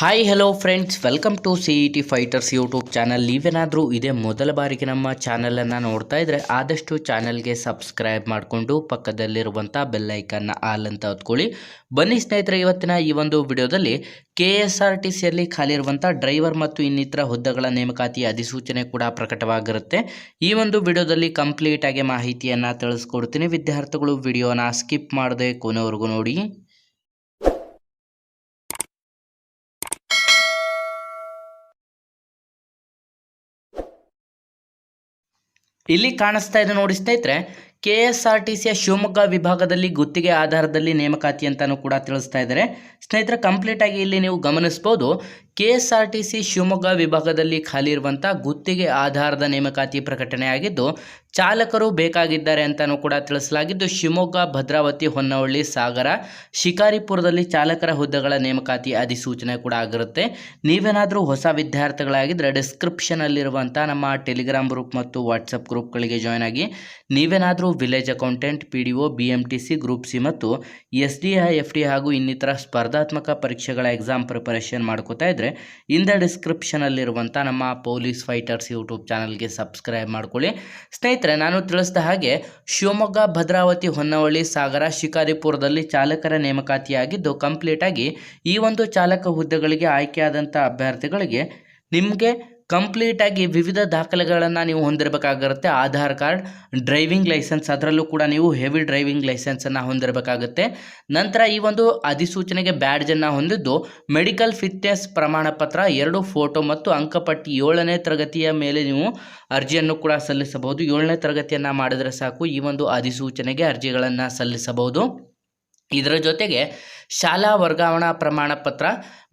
Hi hello friends welcome to C E T fighters YouTube channel ನೀವೇನಾದರೂ ಇದೇ ಮೊದಲ ಬಾರಿಗೆ ನಮ್ಮ ಚಾನಲನ್ನು ನೋಡ್ತಾ ಇದ್ದರೆ ಆದಷ್ಟು ಚಾನಲ್ಗೆ ಸಬ್ಸ್ಕ್ರೈಬ್ ಮಾಡಿಕೊಂಡು ಪಕ್ಕದಲ್ಲಿರುವಂಥ ಬೆಲ್ಲೈಕನ್ನ ಆಲ್ ಅಂತ ಹೊತ್ಕೊಳ್ಳಿ. ಬನ್ನಿ ಸ್ನೇಹಿತರೆ, ಇವತ್ತಿನ ಈ ಒಂದು ವಿಡಿಯೋದಲ್ಲಿ ಕೆ ಎಸ್ ಆರ್ ಟಿ ಸಿಯಲ್ಲಿ ಖಾಲಿ ಇರುವಂಥ ಡ್ರೈವರ್ ಮತ್ತು ಇನ್ನಿತರ ಹುದ್ದೆಗಳ ನೇಮಕಾತಿ ಅಧಿಸೂಚನೆ ಕೂಡ ಪ್ರಕಟವಾಗಿರುತ್ತೆ. ಈ ಒಂದು ವಿಡಿಯೋದಲ್ಲಿ ಕಂಪ್ಲೀಟಾಗಿ ಮಾಹಿತಿಯನ್ನು ತಿಳಿಸ್ಕೊಡ್ತೀನಿ. ವಿದ್ಯಾರ್ಥಿಗಳು ವಿಡಿಯೋನ ಸ್ಕಿಪ್ ಮಾಡದೆ ಕೊನೆವರೆಗೂ ನೋಡಿ. ಇಲ್ಲಿ ಕಾಣಿಸ್ತಾ ಇದೆ ನೋಡಿ ಸ್ನೇಹಿತರೆ ಕೆ ಎಸ್ ಆರ್ ಟಿ ಸಿಯ ಶಿವಮೊಗ್ಗ ವಿಭಾಗದಲ್ಲಿ ಗುತ್ತಿಗೆ ಆಧಾರದಲ್ಲಿ ನೇಮಕಾತಿ ಅಂತಾನೂ ಕೂಡ ತಿಳಿಸ್ತಾ ಇದ್ದಾರೆ. ಸ್ನೇಹಿತರೆ ಕಂಪ್ಲೀಟ್ ಆಗಿ ಇಲ್ಲಿ ನೀವು ಗಮನಿಸ್ಬೋದು K S R T C Shivamogga ವಿಭಾಗದಲ್ಲಿ ಖಾಲಿ ಇರುವಂಥ ಗುತ್ತಿಗೆ ಆಧಾರದ ನೇಮಕಾತಿ ಪ್ರಕಟಣೆಯಾಗಿದ್ದು, ಚಾಲಕರು ಬೇಕಾಗಿದ್ದಾರೆ ಅಂತಲೂ ಕೂಡ ತಿಳಿಸಲಾಗಿದ್ದು, ಶಿವಮೊಗ್ಗ, ಭದ್ರಾವತಿ, ಹೊನ್ನವಳ್ಳಿ, ಸಾಗರ, ಶಿಕಾರಿಪುರದಲ್ಲಿ ಚಾಲಕರ ಹುದ್ದೆಗಳ ನೇಮಕಾತಿ ಅಧಿಸೂಚನೆ ಕೂಡ ಆಗಿರುತ್ತೆ. ನೀವೇನಾದರೂ ಹೊಸ ವಿದ್ಯಾರ್ಥಿಗಳಾಗಿದ್ದರೆ ಡಿಸ್ಕ್ರಿಪ್ಷನಲ್ಲಿರುವಂಥ ನಮ್ಮ ಟೆಲಿಗ್ರಾಮ್ ಗ್ರೂಪ್ ಮತ್ತು ವಾಟ್ಸಪ್ ಗ್ರೂಪ್ಗಳಿಗೆ ಜಾಯ್ನ್ ಆಗಿ, ನೀವೇನಾದರೂ village accountant, P D O, B M T C, group C ಮತ್ತು S D I, F D ಹಾಗೂ ಇನ್ನಿತರ ಸ್ಪರ್ಧಾತ್ಮಕ ಪರೀಕ್ಷೆಗಳ ಎಕ್ಸಾಮ್ ಪ್ರಿಪರೇಷನ್ ಮಾಡ್ಕೋತಾ ಇದ್ದರೆ ಇಂದ ಡಿಸ್ಕ್ರಿಪ್ಷನಲ್ಲಿರುವಂಥ ನಮ್ಮ ಪೊಲೀಸ್ ಫೈಟರ್ಸ್ ಯೂಟ್ಯೂಬ್ ಚಾನಲ್ಗೆ ಸಬ್ಸ್ಕ್ರೈಬ್ ಮಾಡ್ಕೊಳ್ಳಿ. ಸ್ನೇಹಿತರೆ, ನಾನು ತಿಳಿಸಿದ ಹಾಗೆ, ಶಿವಮೊಗ್ಗ ಭದ್ರಾವತಿ ಹೊನ್ನವಳ್ಳಿ ಸಾಗರ ಶಿಕಾರಿಪುರದಲ್ಲಿ ಚಾಲಕರ ನೇಮಕಾತಿಯಾಗಿದ್ದು ಕಂಪ್ಲೀಟಾಗಿ ಈ ಒಂದು ಚಾಲಕ ಹುದ್ದೆಗಳಿಗೆ ಆಯ್ಕೆಯಾದಂಥ ಅಭ್ಯರ್ಥಿಗಳಿಗೆ ನಿಮಗೆ ಕಂಪ್ಲೀಟಾಗಿ ವಿವಿಧ ದಾಖಲೆಗಳನ್ನು ನೀವು ಹೊಂದಿರಬೇಕಾಗಿರುತ್ತೆ ಆಧಾರ್ ಕಾರ್ಡ್, ಡ್ರೈವಿಂಗ್ ಲೈಸೆನ್ಸ್, ಅದರಲ್ಲೂ ಕೂಡ ನೀವು ಹೆವಿ ಡ್ರೈವಿಂಗ್ ಲೈಸೆನ್ಸನ್ನು ಹೊಂದಿರಬೇಕಾಗುತ್ತೆ. ನಂತರ ಈ ಒಂದು ಅಧಿಸೂಚನೆಗೆ ಬ್ಯಾಡ್ಜನ್ನು ಹೊಂದಿದ್ದು, ಮೆಡಿಕಲ್ ಫಿಟ್ನೆಸ್ ಪ್ರಮಾಣ ಪತ್ರ ಎರಡು ಫೋಟೋ ಮತ್ತು ಅಂಕಪಟ್ಟಿ ಏಳನೇ ತರಗತಿಯ ಮೇಲೆ ನೀವು ಅರ್ಜಿಯನ್ನು ಕೂಡ ಸಲ್ಲಿಸಬಹುದು. ಏಳನೇ ತರಗತಿಯನ್ನು ಮಾಡಿದರೆ ಸಾಕು, ಈ ಒಂದು ಅಧಿಸೂಚನೆಗೆ ಅರ್ಜಿಗಳನ್ನು ಸಲ್ಲಿಸಬಹುದು. ಇದರ ಜೊತೆಗೆ ಶಾಲಾ ವರ್ಗಾವಣಾ ಪ್ರಮಾಣ ಪತ್ರ,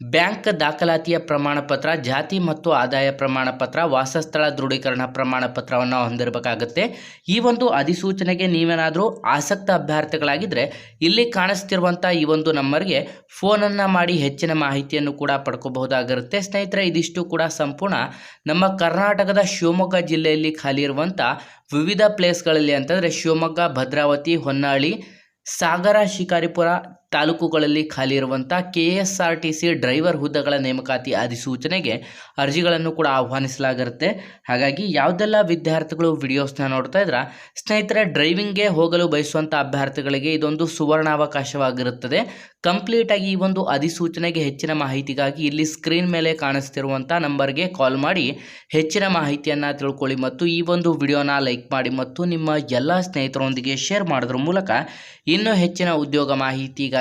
ಬ್ಯಾಂಕ್ ದಾಖಲಾತಿಯ ಪ್ರಮಾಣ ಪತ್ರ, ಜಾತಿ ಮತ್ತು ಆದಾಯ ಪ್ರಮಾಣ ಪತ್ರ, ವಾಸಸ್ಥಳ ದೃಢೀಕರಣ ಪ್ರಮಾಣ ಪತ್ರವನ್ನು ಹೊಂದಿರಬೇಕಾಗುತ್ತೆ. ಈ ಒಂದು ಅಧಿಸೂಚನೆಗೆ ನೀವೇನಾದರೂ ಆಸಕ್ತ ಅಭ್ಯರ್ಥಿಗಳಾಗಿದ್ದರೆ ಇಲ್ಲಿ ಕಾಣಿಸ್ತಿರುವಂಥ ಈ ಒಂದು ನಂಬರ್ಗೆ ಫೋನನ್ನು ಮಾಡಿ ಹೆಚ್ಚಿನ ಮಾಹಿತಿಯನ್ನು ಕೂಡ ಪಡ್ಕೋಬಹುದಾಗಿರುತ್ತೆ. ಸ್ನೇಹಿತರೆ, ಇದಿಷ್ಟು ಕೂಡ ಸಂಪೂರ್ಣ. ನಮ್ಮ ಕರ್ನಾಟಕದ ಶಿವಮೊಗ್ಗ ಜಿಲ್ಲೆಯಲ್ಲಿ ಖಾಲಿ ಇರುವಂಥ ವಿವಿಧ ಪ್ಲೇಸ್ಗಳಲ್ಲಿ ಅಂತಂದರೆ ಶಿವಮೊಗ್ಗ, ಭದ್ರಾವತಿ, ಹೊನ್ನಾಳಿ ಸಾಗರ ಶಿಕಾರಿಪುರ ತಾಲೂಕುಗಳಲ್ಲಿ ಖಾಲಿ ಇರುವಂಥ K S R T C driver ಹುದ್ದೆಗಳ ನೇಮಕಾತಿ ಅಧಿಸೂಚನೆಗೆ ಅರ್ಜಿಗಳನ್ನು ಕೂಡ ಆಹ್ವಾನಿಸಲಾಗಿರುತ್ತೆ. ಹಾಗಾಗಿ ಯಾವುದೆಲ್ಲ ವಿದ್ಯಾರ್ಥಿಗಳು ವಿಡಿಯೋಸ್ನ ನೋಡ್ತಾ ಇದ್ರ, ಸ್ನೇಹಿತರೆ ಡ್ರೈವಿಂಗ್ಗೆ ಹೋಗಲು ಬಯಸುವಂಥ ಅಭ್ಯರ್ಥಿಗಳಿಗೆ ಇದೊಂದು ಸುವರ್ಣಾವಕಾಶವಾಗಿರುತ್ತದೆ. ಕಂಪ್ಲೀಟಾಗಿ ಈ ಒಂದು ಅಧಿಸೂಚನೆಗೆ ಹೆಚ್ಚಿನ ಮಾಹಿತಿಗಾಗಿ ಇಲ್ಲಿ ಸ್ಕ್ರೀನ್ ಮೇಲೆ ಕಾಣಿಸ್ತಿರುವಂಥ ನಂಬರ್ಗೆ ಕಾಲ್ ಮಾಡಿ ಹೆಚ್ಚಿನ ಮಾಹಿತಿಯನ್ನು ತಿಳ್ಕೊಳ್ಳಿ ಮತ್ತು ಈ ಒಂದು ವಿಡಿಯೋನ ಲೈಕ್ ಮಾಡಿ ಮತ್ತು ನಿಮ್ಮ ಎಲ್ಲ ಸ್ನೇಹಿತರೊಂದಿಗೆ ಶೇರ್ ಮಾಡೋದ್ರ ಮೂಲಕ ಇನ್ನೂ ಹೆಚ್ಚಿನ ಉದ್ಯೋಗ ಮಾಹಿತಿಗಾಗಿ